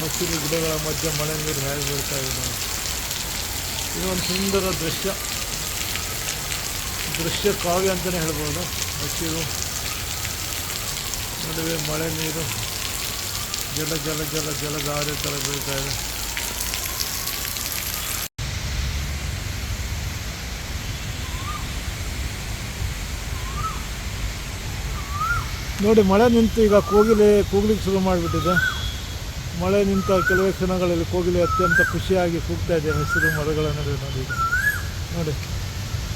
ಹಸಿರು ಗಿಡಗಳ ಮಧ್ಯೆ ಮಳೆ ನೀರು ಹೇಗೆ ಬೀಳ್ತಾ ಇದೆ ನೋಡಿ. ಇದೊಂದು ಸುಂದರ ದೃಶ್ಯ. ದೃಶ್ಯ ಕಾವ್ಯ ಅಂತಲೇ ಹೇಳ್ಬೋದು. ಹಸಿರು, ನಡುವೆ ಮಳೆ ನೀರು, ಜಲ ಜಲ ಜಲ ಜಲಧಾರೆ ಥರ ಬೀಳ್ತಾ ಇದೆ. ನೋಡಿ, ಮಳೆ ನಿಂತು ಈಗ ಕೋಗಿಲೆ, ಕೂಗ್ಲಿಕ್ಕೆ ಶುರು ಮಾಡಿಬಿಟ್ಟಿದೆ. ಮಳೆ ನಿಂತ ಕೆಲವೇ ಕ್ಷಣಗಳಲ್ಲಿ ಕೋಗಿಲೆ ಅತ್ಯಂತ ಖುಷಿಯಾಗಿ ಕೂಗ್ತಾ ಇದೆ. ಹಸಿರು ಮರಗಳ ನಡುವೆ ನೋಡಿ. ನೋಡಿ.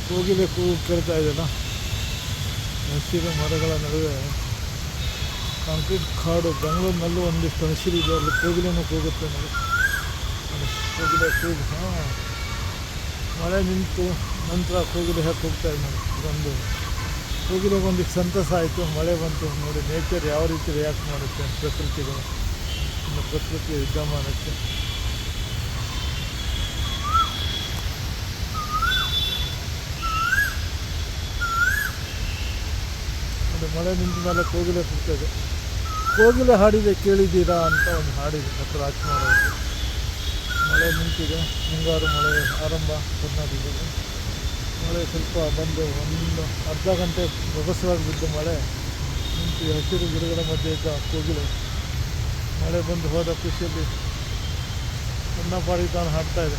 ಕೋಗಿಲೆ ಕೂಗು ಕೇಳ್ತಾ ಇದೆಯಲ್ಲ? ಹಸಿರು ಮರಗಳ ನಡುವೆ ಕಾಂಕ್ರೀಟ್ ಕಾಡು ಬೆಂಗಳೂರಿನಲ್ಲೂ ಒಂದಿಷ್ಟು ಹಸಿರು ಇದೆ. ಅಲ್ಲಿ ಕೋಗಿಲೆನೂ ಕೂಗುತ್ತೆ ನೋಡಿ. ನೋಡಿ, ಕೋಗಿಲೆ ಕೂಗು ಹಾಂ. ಮಳೆ ನಿಂತು ನಂತರ ಕೋಗಿಲೆ ಹೇಗೆ ಕೂಗ್ತಾ ಇದೆ ನೋಡಿ. ಕೋಗಿಲೆಗೆ ಒಂದಿಷ್ಟು ಸಂತಸ ಆಯಿತು. ಮಳೆ ಬಂತು ನೋಡಿ. ನೇಚರ್ ಯಾವ ರೀತಿ ರಿಯಾಕ್ಟ್ ಮಾಡುತ್ತೆ ಪ್ರಕೃತಿಗಳು. ಇನ್ನು ಪ್ರಕೃತಿಯ ವಿದ್ಯಮಾನಕ್ಕೆ. ಮಳೆ ನಿಂತ ಮೇಲೆ ಕೋಗಿಲೆ ಸಿಗ್ತದೆ ಕೋಗಿಲೆ ಹಾಡಿದೆ ಕೇಳಿದ್ದೀರಾ ಅಂತ ಒಂದು ಹಾಡಿದೆ ಡಾಕ್ಟರ್ ರಾಜ್ಕುಮಾರ್ ಅವರು. ಮಳೆ ನಿಂತಿದೆ, ಮುಂಗಾರು ಮಳೆ ಆರಂಭ ಕರ್ನಾಟಕದಲ್ಲಿ. ಮಳೆ ಸ್ವಲ್ಪ ಬಂದು ಒಂದು ಅರ್ಧ ಗಂಟೆ ಬಗಸವಾಗಿ ಬಿದ್ದು ಮಳೆ. ನಿಂತು ಹಸಿರು ಗಿಡಗಳ ಮಧ್ಯೆ ಇದ್ದ ಕೋಗಿಲೆ. ಮಳೆ ಬಂದು ಹೋದ ಖುಷಿಯಲ್ಲಿ ತನ್ನ ಪಾಡಿಗೆ ತಾನು ಹಾಡ್ತಾ ಇದೆ.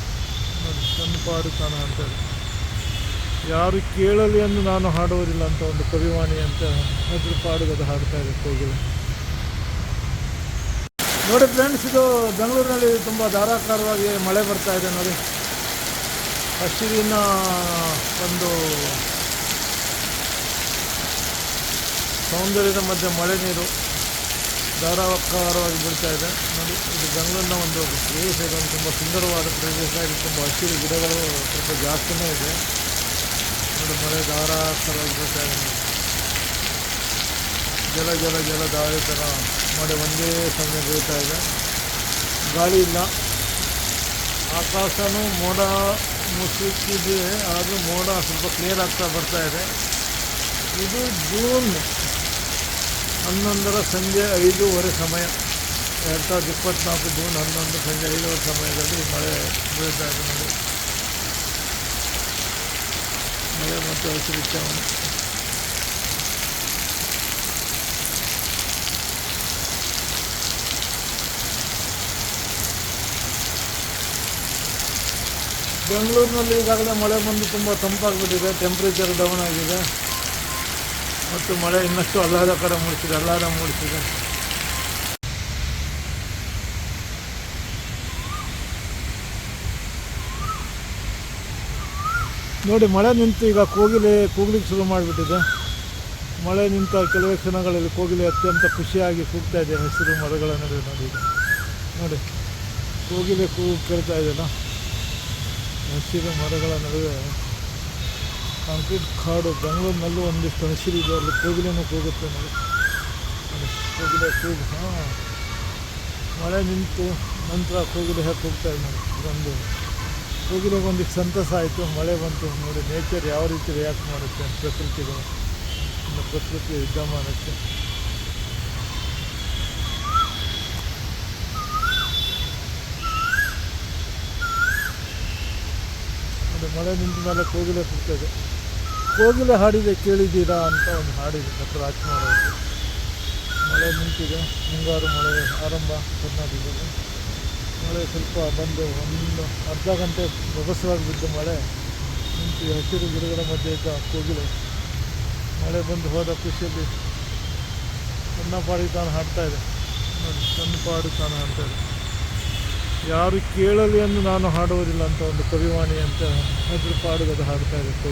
ನೋಡಿ ಪಾಡು ತಾನು ಹಾಡ್ತಾ ಇದೆ. ಯಾರು ಕೇಳಲಿ ಎಂದು ನಾನು ಹಾಡುವುದಿಲ್ಲ ಅಂತ ಒಂದು ಕವಿವಾಣಿ ಅಂತ ಅದ್ರ ಪಾಡುಗದು ಹಾಡ್ತಾ ಇದೆ ಕೋಗಿಲೆ. ನೋಡಿ ಫ್ರೆಂಡ್ಸ್ ಇದು ಬೆಂಗಳೂರಿನಲ್ಲಿ ತುಂಬ ಧಾರಾಕಾರವಾಗಿ ಮಳೆ ಬರ್ತಾ ಇದೆ ನೋಡಿ. ಹಸಿರಿನ ಒಂದು ಸೌಂದರ್ಯದ ಮಧ್ಯೆ ಮಳೆ ನೀರು. ಧಾರಾಕಾರವಾಗಿ ಬೀಳ್ತಾ ಇದೆ. ನೋಡಿ, ಇದು ಬೆಂಗಳೂರಿನ ಒಂದು ಪ್ರದೇಶ ಇದೊಂದು ತುಂಬ ಸುಂದರವಾದ ಪ್ರದೇಶ. ಇದು ತುಂಬ ಹಸಿರು ಗಿಡಗಳು ಸ್ವಲ್ಪ ಜಾಸ್ತಿನೇ ಇದೆ. ನೋಡಿ, ಮಳೆ ಧಾರಾಕಾರವಾಗಿ ಬೀಳ್ತಾ ಇದೆ. ಜಲ ಜಲ ಜಲ ದಾರಿ ಥರ ಮಳೆ ಒಂದೇ ಸಮಯ ಬೀಳ್ತಾ ಇದೆ. ಗಾಳಿ ಇಲ್ಲ. ಆಕಾಶನೂ ಮೋಡ ಮುಸುಕಿದೆ ಆದರೂ ಮೋಡ ಸ್ವಲ್ಪ ಕ್ಲಿಯರ್ ಆಗ್ತಾ ಬರ್ತಾ ಇದೆ. ಇದು ಜೂನ್ ಹನ್ನೊಂದರ ಸಂಜೆ ಐದೂವರೆ ಸಮಯ, ಎರಡು ಸಾವಿರದ ಇಪ್ಪತ್ತ್ನಾಲ್ಕು ಜೂನ್ ಹನ್ನೊಂದು ಸಂಜೆ ಐದೂವರೆ ಸಮಯದಲ್ಲಿ ಮಳೆ ಬೀಳ್ತಾ ಇದೆ ನೋಡಿ. ಮಳೆ ಮತ್ತು ಹಸಿರು ಚಾವಣಿ. ಬೆಂಗಳೂರಿನಲ್ಲಿ ಈಗಾಗಲೇ ಮಳೆ ಬಂದು ತುಂಬ ತಂಪಾಗಿಬಿಟ್ಟಿದೆ ಟೆಂಪ್ರೇಚರ್ ಡೌನ್ ಆಗಿದೆ. ಮತ್ತು ಮಳೆ ಇನ್ನಷ್ಟು ಆಹ್ಲಾದ ಕಡೆ ಮೂಡಿಸಿದೆ ಆಹ್ಲಾದ ಮೂಡಿಸಿದೆ. ನೋಡಿ, ಮಳೆ ನಿಂತು ಈಗ ಕೋಗಿಲೆ ಕೂಗ್ಲಿಕ್ಕೆ ಶುರು ಮಾಡಿಬಿಟ್ಟಿದೆ. ಮಳೆ ನಿಂತ ಕೆಲವೇ ಕ್ಷಣಗಳಲ್ಲಿ ಕೋಗಿಲೆ ಅತ್ಯಂತ ಖುಷಿಯಾಗಿ ಕೂಗ್ತಾ ಇದೆ, ಹಸಿರು ಮರಗಳ ನಡುವೆ ನೋಡಿ ನೋಡಿ, ಕೋಗಿಲೆ ಕೂಗು ಕೇಳ್ತಾ ಇದೆಯಲ್ಲ. ಹಸಿರು ಮರಗಳ ನಡುವೆ ಕಾಂಕ್ರೀಟ್ ಕಾಡು ಬೆಂಗಳೂರಿನಲ್ಲೂ ಒಂದಿಷ್ಟು ಹಸಿರು ಇದೆ, ಅಲ್ಲಿ ಕೋಗಿಲೆನೂ ಕೂಗುತ್ತೆ ನೋಡಿ. ಕೋಗಿಲೆ ಕೂಗು ಹಾಂ. ಮಳೆ ನಿಂತು ನಂತರ ಕೋಗಿಲೆ ಹೇಗೆ ಕೂಗ್ತಾ ಇದೆ ನೋಡಿ, ಇದೊಂದು. ಕೋಗಿಲೆಗೆ ಒಂದಿಷ್ಟು ಸಂತಸ ಆಯಿತು, ಮಳೆ ಬಂತು ನೋಡಿ. ನೇಚರ್ ಯಾವ ರೀತಿ ರಿಯಾಕ್ಟ್ ಮಾಡುತ್ತೆ ಪ್ರಕೃತಿಗಳು ಪ್ರಕೃತಿ ಯುದ್ಧ ವಿದ್ಯಮಾನಕ್ಕೆ. ಮಳೆ ನಿಂತ ಮೇಲೆ ಕೋಗಿಲೆ ಸಿಗ್ತದೆ ಕೋಗಿಲೆ ಹಾಡಿದೆ ಕೇಳಿದ್ದೀರಾ ಅಂತ ಒಂದು ಹಾಡಿದೆ ಡಾಕ್ಟರ್ ರಾಜ್ಕುಮಾರ್ ಅವರು. ಮಳೆ ನಿಂತಿದೆ, ಮುಂಗಾರು ಮಳೆ ಆರಂಭ ಕರ್ನಾಟಕದಲ್ಲಿ ಮಳೆ ಸ್ವಲ್ಪ ಬಂದು ಒಂದು ಅರ್ಧ ಗಂಟೆ ಬಗಸವಾಗಿ ಬಿದ್ದು ಮಳೆ ನಿಂತು ಹಸಿರು ಗಿಡಗಳ ಮಧ್ಯೆ ಇದ್ದ ಕೋಗಿಲೆ ಮಳೆ ಬಂದು ಹೋದ ಖುಷಿಯಲ್ಲಿ ತನ್ನ ಪಾಡಿಗೆ ತಾನು ಹಾಡ್ತಾಯಿದೆ ನೋಡಿ ತನ್ನ ಪಾಡು ತಾನು ಹಾಡ್ತಾಯಿದೆ ಯಾರು ಕೇಳಲಿ ಎಂದು ನಾನು ಹಾಡುವುದಿಲ್ಲ ಅಂತ ಒಂದು ಕವಿವಾಣಿ ಅಂತ ಅದ್ರ ಪಾಡುಗದು ಹಾಡ್ತಾ ಇರುತ್ತೆ